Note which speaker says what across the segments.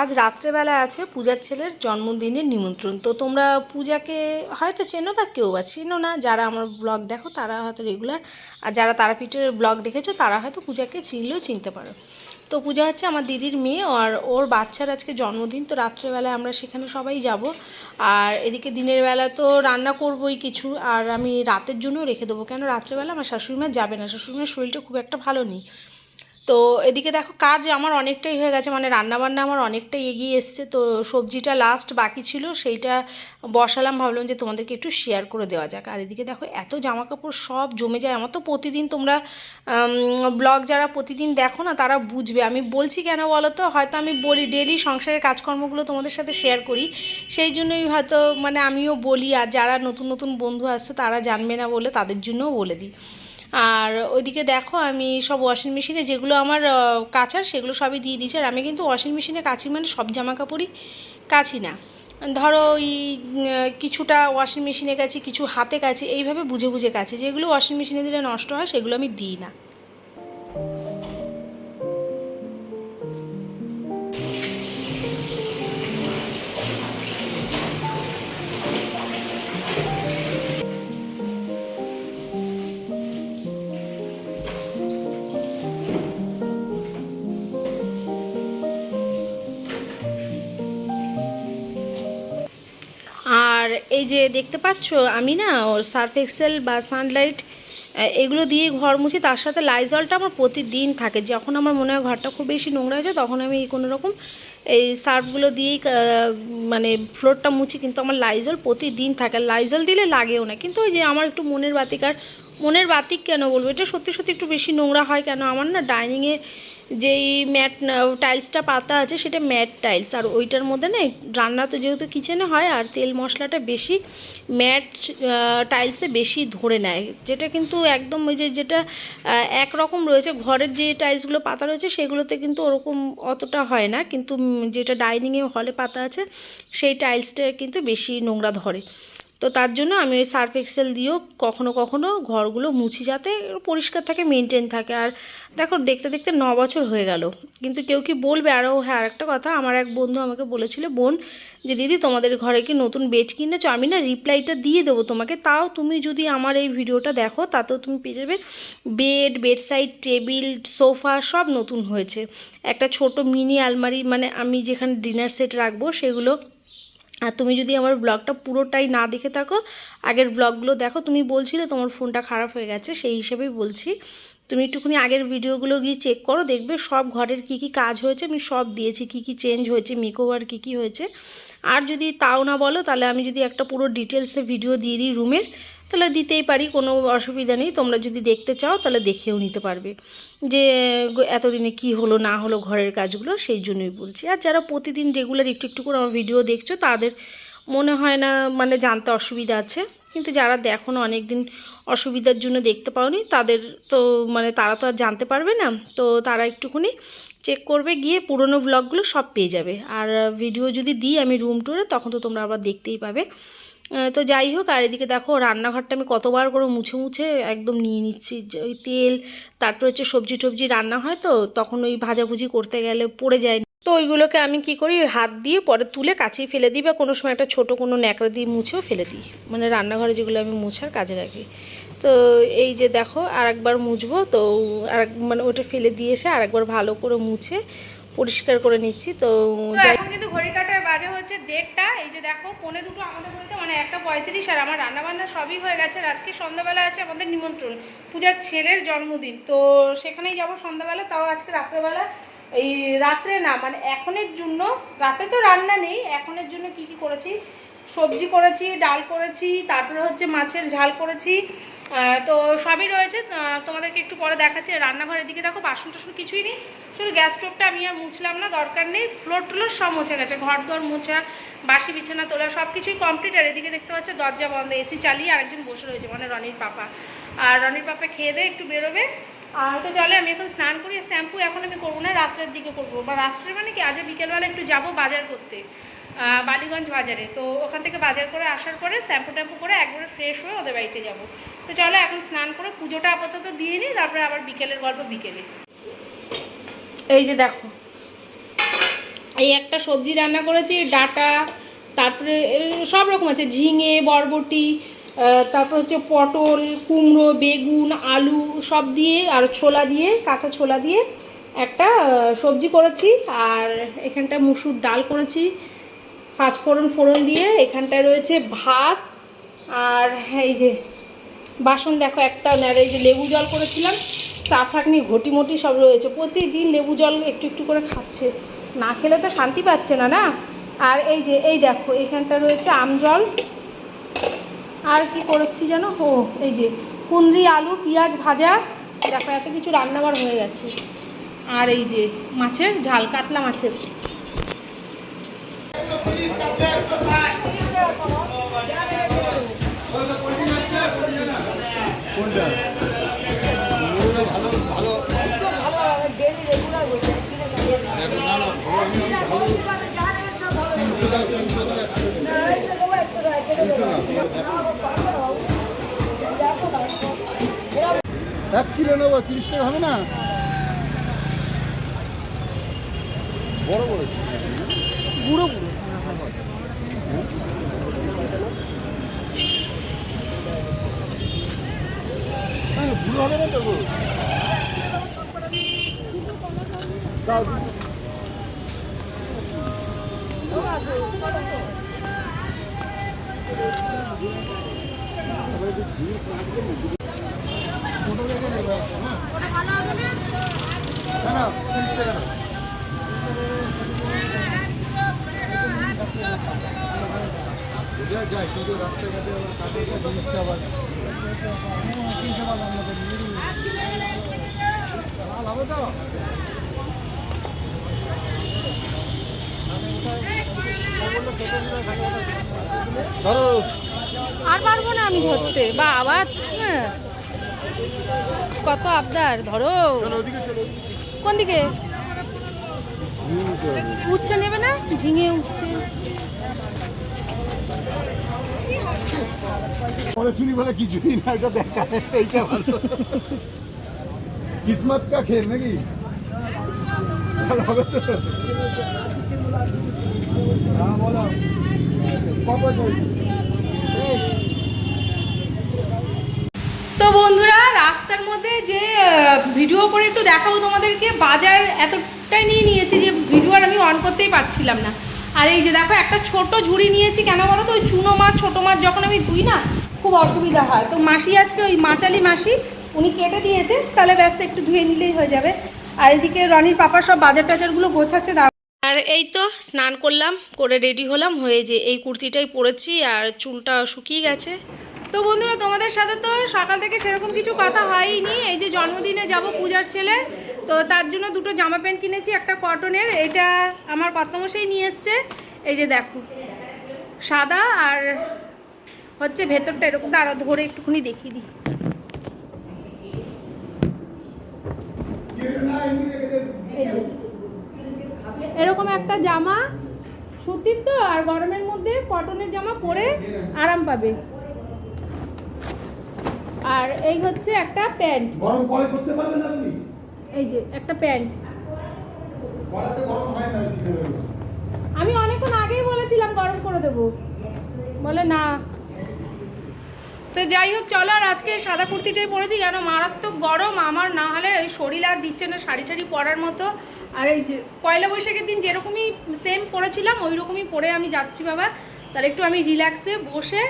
Speaker 1: আজ রাত্রেবেলা আছে পূজার ছেলের জন্মদিনের নিমন্ত্রণ। তো তোমরা পূজাকে হয়তো চেনো বা কেউ বা চেনো না, যারা আমার ব্লগ দেখো তারা হয়তো রেগুলার, আর যারা তারাপীঠের ব্লগ দেখেছ তারা হয়তো পূজাকে চিনলেও চিনতে পারো। তো পূজা হচ্ছে আমার দিদির মেয়ে আর ওর বাচ্চার আজকে জন্মদিন, তো রাত্রেবেলায় আমরা সেখানে সবাই যাব। আর এদিকে দিনের বেলা তো রান্না করবোই কিছু, আর আমি রাতের জন্যও রেখে দেবো। কেন? রাত্রেবেলা আমার শাশুড়িমা যাবে না, শাশুড়িমার শরীরটা খুব একটা ভালো নেই। তো এদিকে দেখো কাজ আমার অনেকটাই হয়ে গেছে মানে রান্নাবান্না আমার অনেকটাই এগিয়ে এসছে। তো সবজিটা লাস্ট বাকি ছিল, সেইটা বসালাম, ভাবলাম যে তোমাদেরকে একটু শেয়ার করে দেওয়া যাক। আর এদিকে দেখো এত জামা কাপড় সব জমে যায়, আমার তো প্রতিদিন তোমরা ব্লগ যারা প্রতিদিন দেখো না, তারা বুঝবে। আমি বলছি কেন বলো তো হয়তো আমি বলি ডেলি সংসারের কাজকর্মগুলো তোমাদের সাথে শেয়ার করি। সেই জন্যই হয়তো মানে আমিও বলি, আর যারা নতুন নতুন বন্ধু আসছে, তারা জানবে না বলে তাদের জন্যও বলে দিই। আর ওইদিকে দেখো আমি সব ওয়াশিং মেশিনে যেগুলো আমার কাচার সেগুলো সবই দিয়ে দিয়েছি। আর আমি কিন্তু ওয়াশিং মেশিনে কাচি মানে সব জামা কাপড়ই কাচি না। ধরো ওই কিছুটা ওয়াশিং মেশিনে কাছি কিছু হাতে কাছে এইভাবে বুঝে বুঝে কাছে যেগুলো ওয়াশিং মেশিনে দিলে নষ্ট হয়, সেগুলো আমি দিই না। এই যে দেখতে পাচ্ছ, আমি না ওর সার্ফ এক্সেল বা সানলাইট এগুলো দিয়ে ঘর মুছি, তার সাথে লাইজলটা আমার প্রতিদিন থাকে। যখন আমার মনে হয় ঘরটা খুব বেশি নোংরা হয়েছে, তখন আমি কোনো রকম এই সার্ফগুলো দিয়েই মানে ফ্লোরটা মুছি, কিন্তু আমার লাইজল প্রতিদিন থাকে। আর লাইজল দিলে লাগেও না। কিন্তু ওই যে আমার একটু মনের বাতিক, আর মনের বাতিক কেন বলব? এটা সত্যি সত্যি একটু বেশি নোংরা হয় কেন? আমার না ডাইনিংয়ে যেই ম্যাট টাইলসটা পাতা আছে সেটা ম্যাট টাইলস আর ওইটার মধ্যে না রান্না তো যেহেতু কিচেনে হয়, আর তেল মশলাটা বেশি, ম্যাট টাইলসে বেশি ধরে নেয়। যেটা কিন্তু একদম ওই যে, যেটা একরকম রয়েছে, ঘরের যে টাইলসগুলো পাতা রয়েছে, সেগুলোতে কিন্তু ওরকম অতটা হয় না। কিন্তু যেটা ডাইনিংয়ে হলে পাতা আছে, সেই টাইলসটা কিন্তু বেশি নোংরা ধরে। তো তার জন্য আমি ওই সার্ফ এক্সেল দিয়েও কখনো কখনো ঘরগুলো মুছি যাতে পরিষ্কার থাকে মেনটেন থাকে। আর দেখো, দেখতে দেখতে ন বছর হয়ে গেল। কিন্তু কেউ কি বলবে? আরও হ্যাঁ আরেকটা কথা, আমার এক বন্ধু আমাকে বলেছিল, বোন, যে দিদি, তোমাদের ঘরে কি নতুন বেড কিনেছো? আমি না রিপ্লাইটা দিয়ে দেবো তোমাকে। তাও তুমি যদি আমার এই ভিডিওটা দেখো, তাতেও তুমি পেয়ে যাবে বেড বেডসাইড টেবিল সোফা সব নতুন হয়েছে। একটা ছোট মিনি আলমারি মানে আমি যেখানে ডিনার সেট রাখব, সেগুলো আর তুমি যদি আমার ব্লগটা পুরোটাই না দেখে থাকো, আগের ব্লগগুলো দেখো, তুমি বলছিলে তোমার ফোনটা খারাপ হয়ে গেছে, সেই হিসেবেই বলছি। তুমি একটুখানি আগের ভিডিওগুলো গিয়ে চেক করো, দেখবে সব ঘরের কি কি কাজ হয়েছে, আমি সব দিয়েছি, কি কি চেঞ্জ হয়েছে মেকওভার কি কি হয়েছে। আর যদি তাও না বলো, তাহলে আমি যদি একটা পুরো ডিটেলসে ভিডিও দিয়ে দিই রুমের তাহলে দিতেই পারি, কোনো অসুবিধা নেই। তোমরা যদি দেখতে চাও তাহলে দেখেও নিতে পারবে। যে এতদিনে কি হলো, না হলো ঘরের কাজগুলো, সেই জন্যই বলছি। আর যারা প্রতিদিন রেগুলার একটু একটু করে আমার ভিডিও দেখছ, তাদের মনে হয় না মানে জানতে অসুবিধা আছে। কিন্তু যারা দেখো না অনেক দিন অসুবিধার জন্য দেখতে পাওনি, তাদের তো মানে তারা তো আর জানতে পারবে না। তো তারা একটুখানি চেক করবে, গিয়ে পুরনো ব্লগগুলো সব পেয়ে যাবে। আর ভিডিও যদি দিই আমি রুম টুরে তখন তো তোমরা আবার দেখতেই পাবে। তো যাই হোক, আর এদিকে দেখো রান্নাঘরটা আমি কতবার করে মুছে মুছে একদম নিয়ে নিচ্ছি। ওই তেল, তারপর হচ্ছে সবজি টবজি রান্না হয় তো, তখন ওই ভাজাভুজি করতে গেলে পড়ে যায়। তো ওইগুলোকে আমি কি করি হাত দিয়ে পরে তুলে কাছেই ফেলে দিই বা কোনো সময় একটা ছোটো কোনো ন্যাকড়া দিয়ে মুছেও ফেলে দিই। মানে রান্নাঘরে যেগুলো আমি মুছার কাজে রাখি। তো এই যে দেখো, আরেকবার মুছবো, তো আরেক মানে ওটা ফেলে দিয়ে এসে আরেকবার ভালো করে মুছে পরিষ্কার করে নিচ্ছি তো এখন কিন্তু ঘড়ি কাটায় বাজে হচ্ছে দেড়টা এই যে দেখো পনে দুটো আমাদের বলতে মানে একটা পঁয়ত্রিশ আর আমার রান্নাবান্না সবই হয়ে গেছে আর আজকে সন্ধ্যাবেলা আছে আমাদের নিমন্ত্রণ পূজার ছেলের জন্মদিন তো সেখানেই যাব সন্ধ্যাবেলা তাও আজকে রাত্রেবেলা এই রাত্রে না মানে এখনের জন্য রাতে তো রান্না নেই এখনের জন্য কি কি করেছি সবজি করেছি, ডাল করেছি, তারপরে হচ্ছে মাছের ঝাল করেছি। তো সবই রয়েছে। তোমাদেরকে একটু পরে দেখাচ্ছি। রান্নাঘরের দিকে দেখো, বাসন টাসন কিছুই নেই। শুধু গ্যাস স্টোভটা আমি আর মুছলাম না, দরকার নেই। ফ্লোর টুলোর সব মুছে গেছে। ঘর দর মোছা, বাসি বিছানা তোলা সব কিছুই কমপ্লিট আর এদিকে দেখতে পাচ্ছ, দরজা বন্ধ, এসি চালিয়ে আরেকজন বসে রয়েছে মানে রনির পাপা। আর রনির পাপা খেয়ে দিয়ে একটু বেরোবে। আর তো চলে, আমি এখন স্নান করি। শ্যাম্পু এখন আমি করব না, রাত্রের দিকে করব। বা রাত্রে মানে কি, আগে বিকেলবেলা একটু যাব বাজার করতে। বালিগঞ্জ বাজারে। তো ওখান থেকে বাজার করে আসার পরে শ্যাম্পু ট্যাম্পু করে একবারে ফ্রেশ হয়ে ওদের বাড়িতে যাব। তো চলো এখন স্নান করে পুজোটা আপাতত দিয়ে নিই, তারপরে আবার বিকেলের গল্প বিকেলে। এই যে দেখো, এই একটা সবজি রান্না করেছি, ডাটা, তারপরে সব রকম আছে, ঝিঙে, বরবটি তারপর হচ্ছে পটল, কুমড়ো, বেগুন, আলু, সব দিয়ে, আর ছোলা দিয়ে, কাঁচা ছোলা দিয়ে একটা সবজি করেছি, আর এখানটা মুসুর ডাল করেছি পাঁচ ফোড়ন দিয়ে এখানটায় রয়েছে ভাত আর এই যে বাসন দেখো, একটা এই যে লেবু জল করেছিলাম, চা ছাকনি ঘটি মটি সব রয়েছে। প্রতিদিন লেবু জল একটু একটু করে খাচ্ছে। না খেলে তো শান্তি পাচ্ছে না না? আর এই যে, এই দেখো, এখানটা রয়েছে আম জল। আর কি করেছি জানো? ও, এই যে কুন্দ্রি আলু, পেঁয়াজ ভাজা। দেখো, এত কিছু রান্নাবার হয়ে গেছে। আর এই যে, মাছের ঝাল, কাতলা মাছের
Speaker 2: কোনটা মুরগিটা ভালো ভালো দেখো, না না ভালো আমি ভালো তিনশো দাও তিনশো দাও একশো দাও তিনশো দাও এক কিলো নেব তিরিশ টাকা হবে না বড় বড়
Speaker 1: গুঁড়ো
Speaker 2: হ্যাঁ হবে না তো যায় কিন্তু রাস্তাঘাটে কাটার জিনিসটা আবার ধরো।
Speaker 1: আর পারব না আমি ধরতে। বা আবার? হ্যাঁ। কত আবদার ধরো। কোন দিকে? উচ্ছে নেবে না? ঝিঙে উচ্ছে।
Speaker 2: পরে শুনি বলে কিছুই না, এটা দেখা এইটা ভালো। কিসমত কা খেল নাকি? হ্যাঁ
Speaker 1: তো বন্ধুরা, রাস্তার মধ্যে যে ভিডিও করে একটু দেখাবো তোমাদেরকে। বাজার এতটাই নিয়ে নিয়েছে যে, ভিডিও আর আমি অন করতেই পারছিলাম না। আর এই যে দেখো, একটা ছোট ঝুড়ি নিয়েছি কেন বলো তো? ওই চুনো মাছ, ছোটো মাছ যখন আমি ধুই না, খুব অসুবিধা হয়। তো মাসি আজকে ওই মাচালি মাসি, উনি কেটে দিয়েছে, তাহলে ব্যস্ত একটু ধুয়ে নিলেই হয়ে যাবে। আর এদিকে রনির পাপা সব বাজার টাজারগুলো গোছাচ্ছে আর এই তো স্নান করলাম, করে রেডি হলাম, হয়ে যে এই কুর্তিটাই পরেছি, আর চুলটা শুকিয়ে গেছে। তো বন্ধুরা, তোমাদের সাথে তো সকাল থেকে সেরকম কিছু কথা হয়নি। এই যে জন্মদিনে যাব পূজার ছেলে, তো তার জন্য দুটো জামা প্যান্ট কিনেছি, একটা কটনের। এটা আমার কর্তমশাই নিয়ে এসছে। এই যে দেখো, সাদা আর হচ্ছে ভেতরটা এরকম। দাঁড়া ধরে একটুখানি দেখিয়ে দিই। এরকম একটা জামা, সুতির তো, আর গরমের মধ্যে কটনের জামা পরে আরাম পাবে। আর এই হচ্ছে একটা প্যান্ট।
Speaker 2: গরম পরে করতে পারবেন আপনি?
Speaker 1: এই যে একটা প্যান্ট।
Speaker 2: পড়াতে গরম হয় না
Speaker 1: আমি অনেকক্ষণ আগেই বলেছিলাম গরম করে দেবো। বলে না। তো যাই হোক চলো আর আজকে সাদা কুর্তিটাই পরেছি কেন মারাত্মক গরম। আমার না হলে ওই শরীর আর দিচ্ছে না শাড়ি টাড়ি পরার মতো। আর এই যে পয়লা বৈশাখের দিন যেরকমই সেম পরেছিলাম ওই রকমই পরে আমি যাচ্ছি বাবা। তাহলে একটু আমি রিল্যাক্সে বসে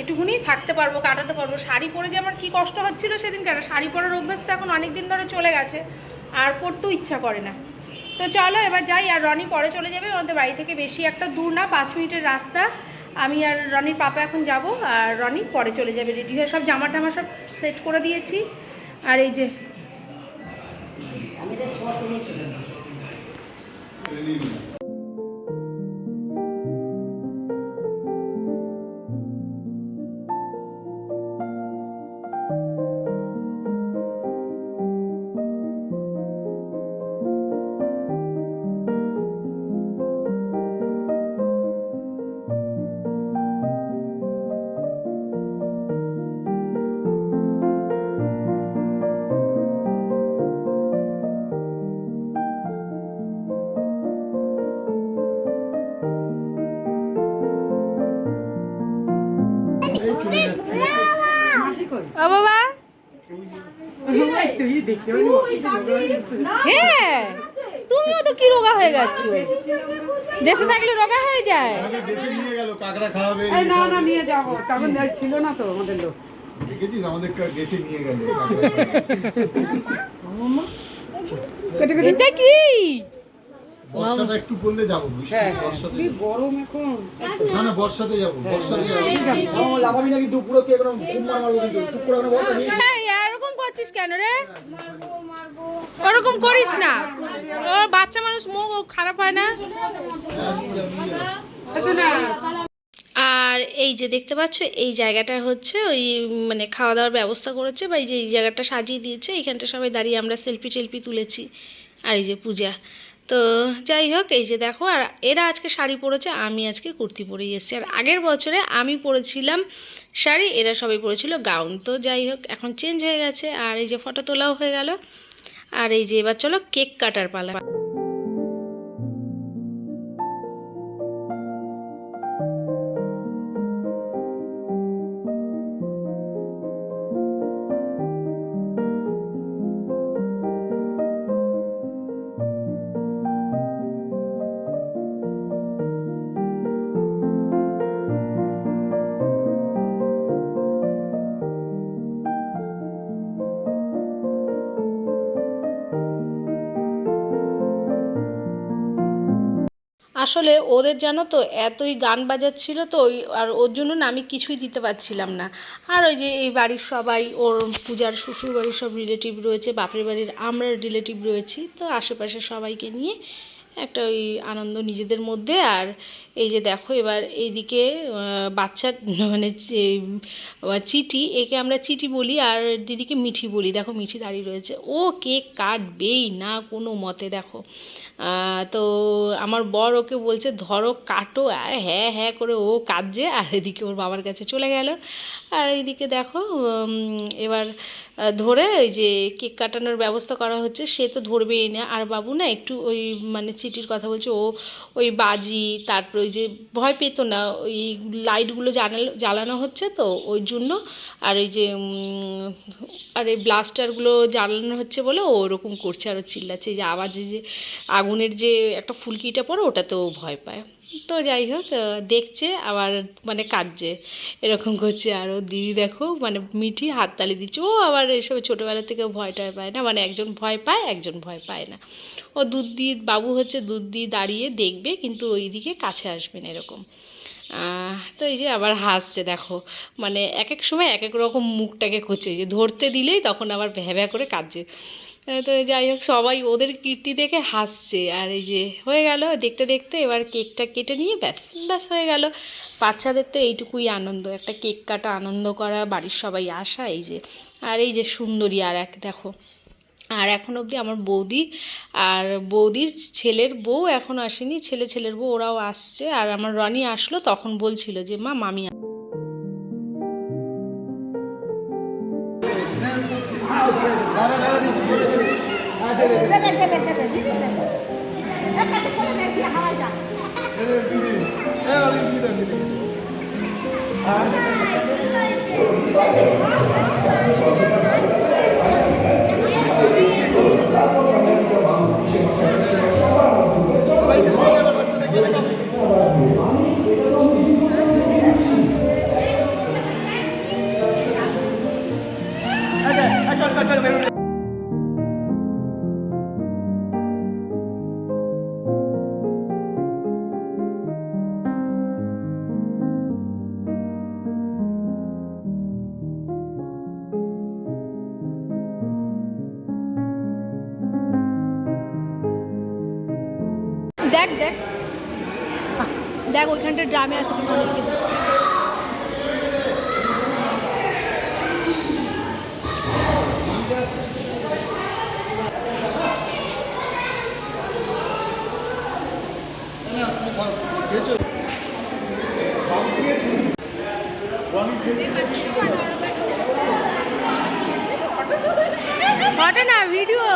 Speaker 1: এটুকুনি থাকতে পারব, কাটাতে পারব। শাড়ি পরে যে আমার কী কষ্ট হচ্ছিল সেদিন কেন? শাড়ি পরার অভ্যেস তো এখন অনেক দিন ধরে চলে গেছে, আর পরতেও ইচ্ছা করে না। তো চলো এবার যাই, আর রনি পরে চলে যাবে, আমাদের বাড়ি থেকে বেশি একটা দূর না, পাঁচ মিনিটের রাস্তা। আমি আর রনির পাপা এখন যাব, আর রনি পরে চলে যাবে। রেডি হয়ে সব জামা টামা সব সেট করে দিয়েছি। আর এই যে
Speaker 3: আমি তো দেখতে
Speaker 1: হ্যাঁ তুমিও তো কি রোগা হয়ে গেছো দেশে থাকলে রোগা হয়ে যায়।
Speaker 2: দেশে নিয়ে গেল কাকড়া খাওয়াবে।
Speaker 3: এই না না নিয়ে যাব। তখন দেখ ছিল না তো আমাদের লোক।
Speaker 2: দেখেছিস? আমাদের দেশে নিয়ে গেল।
Speaker 1: এটা কি?
Speaker 2: বর্ষাটা একটু পড়লে যাব
Speaker 3: হ্যাঁ
Speaker 2: বর্ষাতে
Speaker 3: গরম এখন।
Speaker 2: না না বর্ষাতে যাব। বর্ষাতে যাব।
Speaker 4: আমার লাভাবি নাকি দুপুরে কি একদম ঘুম মারা মারবো কিন্তু চুপ। করে ওখানে
Speaker 1: করছিস কেন রে? ওরকম করিস না। ও বাচ্চা মানুষ মুখ খারাপ হয় না?
Speaker 3: আচ্ছা
Speaker 1: আর এই যে দেখতে পাচ্ছ এই জায়গাটা হচ্ছে ওই মানে খাওয়া দাওয়ার ব্যবস্থা করেছে বা এই যে এই জায়গাটা সাজিয়ে দিয়েছে এইখানটা সবাই দাঁড়িয়ে আমরা সেলফি টেলফি তুলেছি। আর এই যে পূজা। তো যাই হোক এই যে দেখো আর এরা আজকে শাড়ি পরেছে আমি আজকে কুর্তি পরে এসেছি। আর আগের বছরে আমি পরেছিলাম শাড়ি, এরা সবাই পরেছিল গাউন। তো যাই হোক, এখন চেঞ্জ হয়ে গেছে। আর এই যে ফটো তোলাও হয়ে গেল। আর এই যে এবার চলো কেক কাটার পালা। আসলে ওদের জানো তো, এতই গান বাজাচ্ছিল তো, ওই আর ওর জন্য না আমি কিছুই দিতে পারছিলাম না। আর ওই যে এই বাড়ির সবাই, ওর পূজার শ্বশুর বাড়ির সব রিলেটিভ রয়েছে, বাপের বাড়ির আমরা রিলেটিভ রয়েছি, তো আশেপাশে সবাইকে নিয়ে একটা ওই আনন্দ নিজেদের মধ্যে। আর এই যে দেখো এবার এইদিকে আহ, বাচ্চা মানে চিটি একে আমরা চিটি বলি আর দিদিকে মিঠি বলি। দেখো মিঠি দাঁড়িয়ে রয়েছে। ও কেক কাটবেই না কোনো মতে দেখো। তো আমার বর ওকে বলছে ধরো কাটো। আর হ্যাঁ হ্যাঁ করে ও কাটছে আর এদিকে ওর বাবার কাছে চলে গেল। আর এইদিকে দেখো এবার ধরে ওই যে কেক কাটানোর ব্যবস্থা করা হচ্ছে, সে তো ধরবেই না। আর বাবু না, একটু ওই মানে চিটির কথা বলছে, ও ওই বাজি, তারপর ওই যে ভয় পেতো না, ওই লাইটগুলো জ্বালানো জ্বালানো হচ্ছে তো ওই জন্য। আর ওই যে আর এই ব্লাস্টারগুলো জ্বালানো হচ্ছে বলে ও ওরকম করছে আর ও চিল্লাচ্ছে যে আওয়াজে যে আগুনের যে একটা ফুলকিটা পড়ে, ওটাতেও ভয় পায়। তো যাই হোক দেখছে, আবার মানে কাঁদছে, এরকম করছে। আর দিদি দেখো মানে মিঠি হাততালি দিচ্ছে। ও আবার এসব ছোটোবেলা থেকে ভয় টয় পায় না। মানে একজন ভয় পায়, একজন ভয় পায় না। ও দুধ দিয়ে, বাবু হচ্ছে দুধ দিয়ে দাঁড়িয়ে দেখবে, কিন্তু ওইদিকে কাছে আসবেন এরকম। তো এই যে আবার হাসছে, দেখো। মানে এক এক সময় এক এক রকম মুখটাকে খুঁজছে, যে ধরতে দিলেই তখন আবার ভ্যা ভ্যা করে কাঁদছে। তো যাই হোক, সবাই ওদের কীর্তি দেখে হাসছে। আর এই যে হয়ে গেল, দেখতে দেখতে এবার কেকটা কেটে নিয়ে ব্যাস ব্যাস হয়ে গেল। বাচ্চাদের তো এইটুকুই আনন্দ, একটা কেক কাটা আনন্দ করা, বাড়ির সবাই আসা, এই যে আর এই যে সুন্দরী আর এক দেখো। আর এখন অবধি আমার বৌদি আর বৌদির ছেলের বউ এখন আসেনি ছেলে ছেলের বউ ওরাও আসছে। আর আমার রনি আসলো তখন বলছিল যে মা মামি আ-"
Speaker 2: দাঁড়া
Speaker 1: দেখ দেখ দেখ ওইখানটা ড্রামে আছে কিনা অনেক কিছু।
Speaker 2: খেয়েছো
Speaker 1: ঘটে না ভিডিও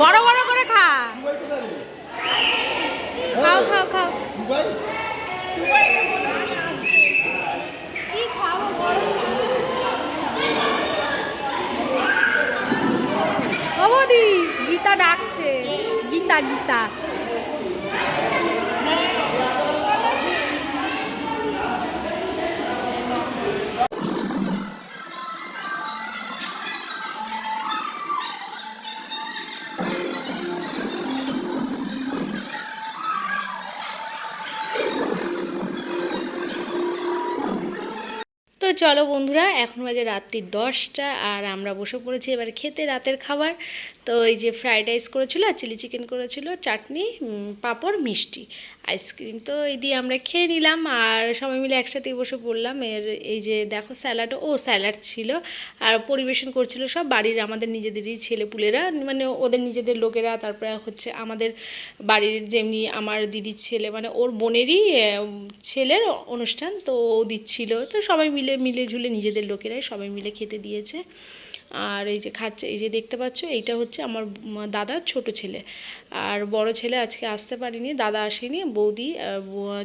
Speaker 1: বড় বড় করে খা। খাও খাও খাও। গীতা ডাকছে। গীতা গীতা। চলো বন্ধুরা, এখন বাজে রাত্রি দশটা আর আমরা বসে পড়েছি এবার খেতে রাতের খাবার। তো এই যে ফ্রাইড রাইস করেছিল আর চিলি চিকেন করেছিল, চাটনি পাঁপড়, মিষ্টি। আইসক্রিম তো এই দিয়ে আমরা খেয়ে নিলাম আর সবাই মিলে একসাথে বসে পড়লাম। এর এই যে দেখো স্যালাড, ও স্যালাড ছিল আর পরিবেশন করছিল সব বাড়ির আমাদের নিজেদেরই ছেলেপুলেরা মানে ওদের নিজেদের লোকেরা, তারপরে হচ্ছে আমাদের বাড়ির যেমনি আমার দিদির ছেলে মানে ওর বোনেরই ছেলের অনুষ্ঠান তো ও দিচ্ছিল। তো সবাই মিলে মিলে ঝুলে নিজেদের লোকেরাই সবাই মিলে খেতে দিয়েছে। আর এই যে খাচ্ছে, এই যে দেখতে পাচ্ছ, এইটা হচ্ছে আমার দাদার ছোট ছেলে। আর বড় ছেলে আজকে আসতে পারিনি, দাদা আসেনি, বৌদি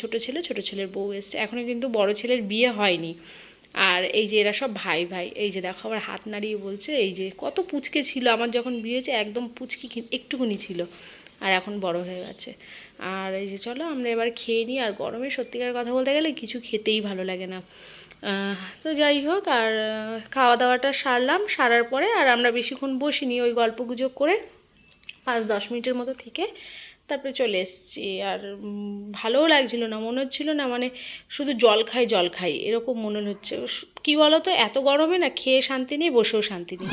Speaker 1: ছোট ছেলে, ছোট ছেলের বউ এসছে। এখনও কিন্তু বড় ছেলের বিয়ে হয়নি। আর এই যে এরা সব ভাই ভাই, এই যে দেখো আবার হাত নাড়িয়ে বলছে, এই যে কত পুচকে ছিল, আমার যখন বিয়ে হয়েছে একদম পুচকি একটুকুনি ছিল। আর এখন বড় হয়ে গেছে। আর এই যে চলো আমরা এবার খেয়ে নিই, আর গরমে সত্যিকার কথা বলতে গেলে কিছু খেতেই ভালো লাগে না। তো যাই হোক, আর খাওয়া দাওয়াটা সারলাম। সারার পরে আর আমরা বেশিক্ষণ বসিনি, ওই গল্প গুজব করে পাঁচ, দশ মিনিটের মতো থেকে তারপরে চলে এসেছি। আর ভালোও লাগছিল না, মনে হচ্ছিল না মানে শুধু জল খাই জল খাই, এরকম মনে হচ্ছে। কী বলো তো এত গরমে না খেয়ে শান্তি নেই, বসেও শান্তি নেই।